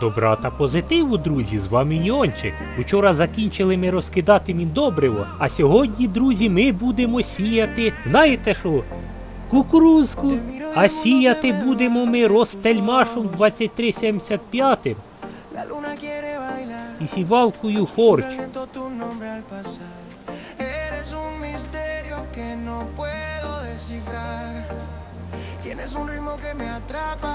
Добра та позитиву, друзі, з вами Ньончик. Учора закінчили ми розкидати міндобриво, а сьогодні, друзі, ми будемо сіяти, знаєте що, кукурузку. А сіяти будемо ми розтельмашом 2375 і сівалкою хорч. Tienes un ritmo que me atrapa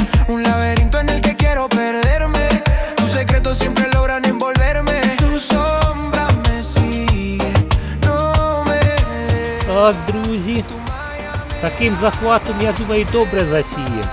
Un laberinto en el que quiero perderme. Tus secretos siempre logran envolverme. Tu sombra me sigue. No me. Так, друзі, таким захватом, я думаю, добре засіє.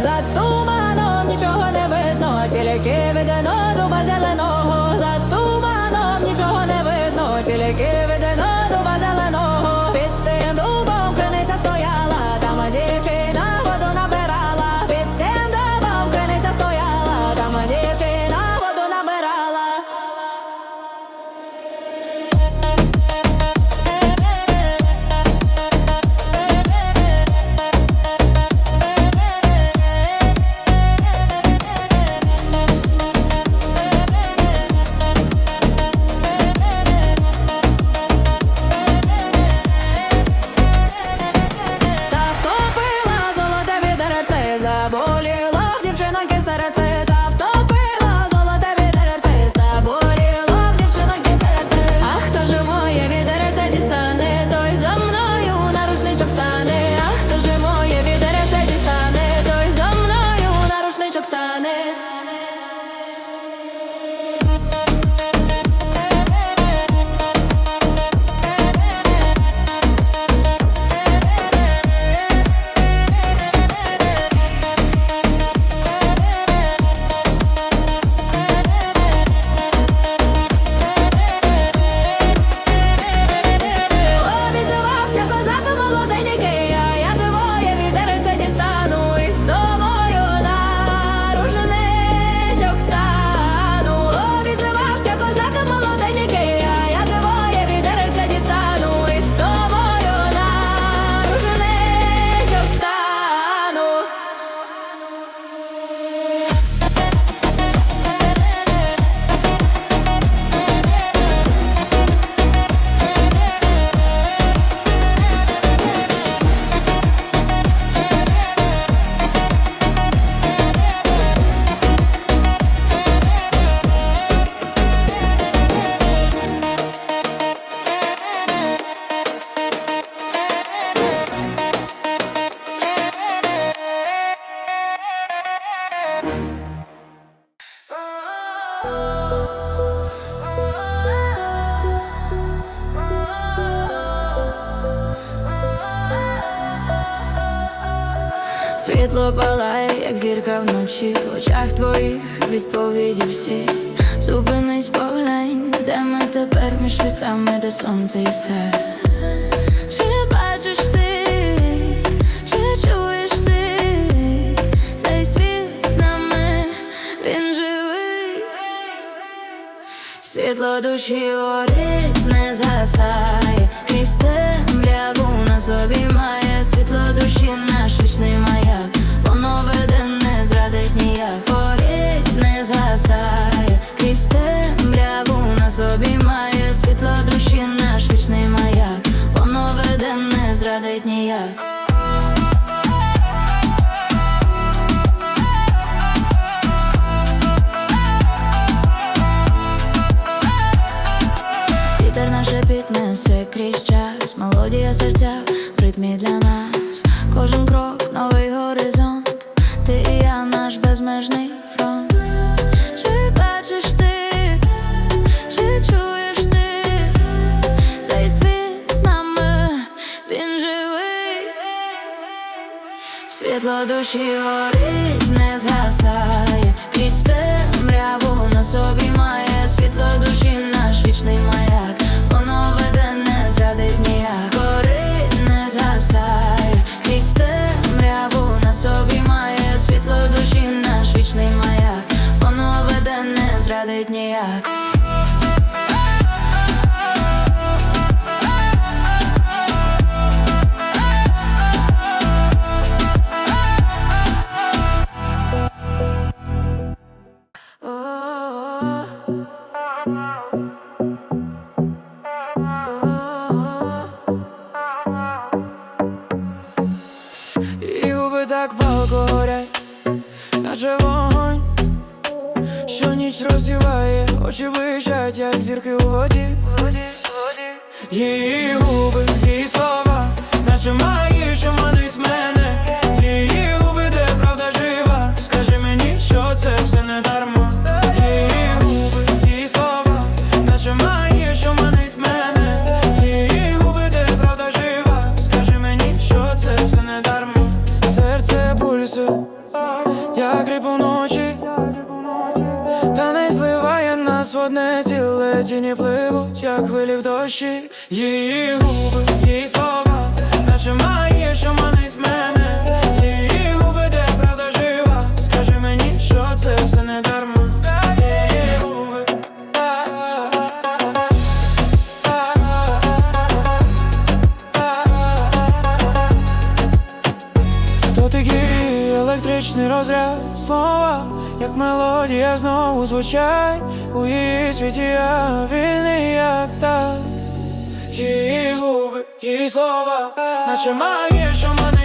За туманом нічого не видно, тільки видно дуба зеленого. just done Світло палає, як зірка вночі, в очах твоїх відповіді всі. Зупинись, поглянь, де ми тепер між світами, де сонце і все. Чи бачиш ти, чи чуєш ти цей світ з нами, він живий. Світло душі горить, не згасає, ритмі для нас. Кожен крок новий горизонт, ти і я наш безмежний фронт. Чи бачиш ти, чи чуєш ти цей світ з нами, він живий. Світло душі горить, не згасає, крізь темряву на собі має світло душі наш вічний маяк, ніч розсіває, очі блищать, як зірки у воді. Її губи, дощі Її губи, її слова, наче магія, що манить мене. Її губи, де правда жива. Скажи мені, що це все не дарма. То такий електричний розряд слова, як мелодія знову звучать. У її світі я вільний, як так Її губи, її слова, наче магія, що мене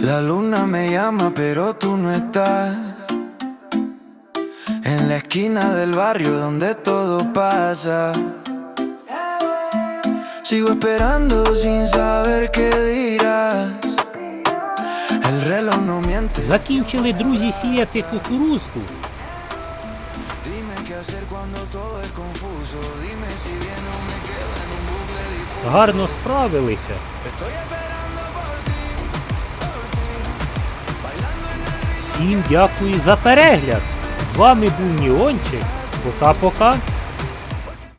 La luna me llama pero tú no estás En la esquina del barrio donde todo pasa Sigo esperando sin saber qué dirás El reloj no miente Закінчили друзі сіяти кукурузку. Dime qué Всім дякую за перегляд. З вами був Ніончик. Пока-пока.